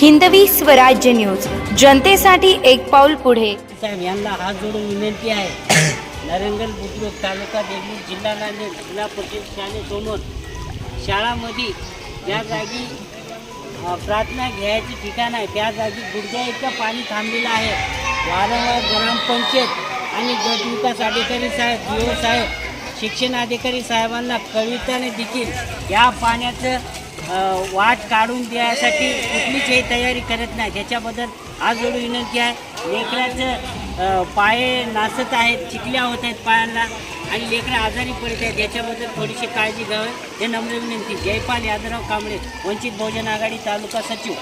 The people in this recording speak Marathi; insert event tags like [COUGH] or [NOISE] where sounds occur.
हिंदवी स्वराज्य न्यूज. जनतेसाठी एक पाऊल पुढे. साहेब यांना हात जोडून विनंती आहे. [COUGHS] नरंगल बुद्रुक तालुका देगलूर जिल्हा नांदेड जिल्हा परिषद शाळेसमोर शाळामध्ये ज्या जागी प्रार्थना घ्यायची ठिकाण आहे त्या जागी गुडघ्या इतकं पाणी थांबलेलं आहे. वारंवार ग्रामपंचायत आणि गट विकास अधिकारी साहेब बी साहेब शिक्षण अधिकारी साहेबांना कविताने देखील या पाण्याचं वाट काढून द्यायसाठी कुठलीच तयारी करत नाही. त्याच्याबद्दल आज एवढी विनंती आहे. लेकराचं पाय नाचत आहेत चिकल्या होत आहेत पायांना आणि लेकरं आजारी पडत आहेत. याच्याबद्दल थोडीशी काळजी घ्यावी. हे नम्र विनंती. जयपाल यादवराव कांबळे वंचित बहुजन आघाडी तालुका सचिव.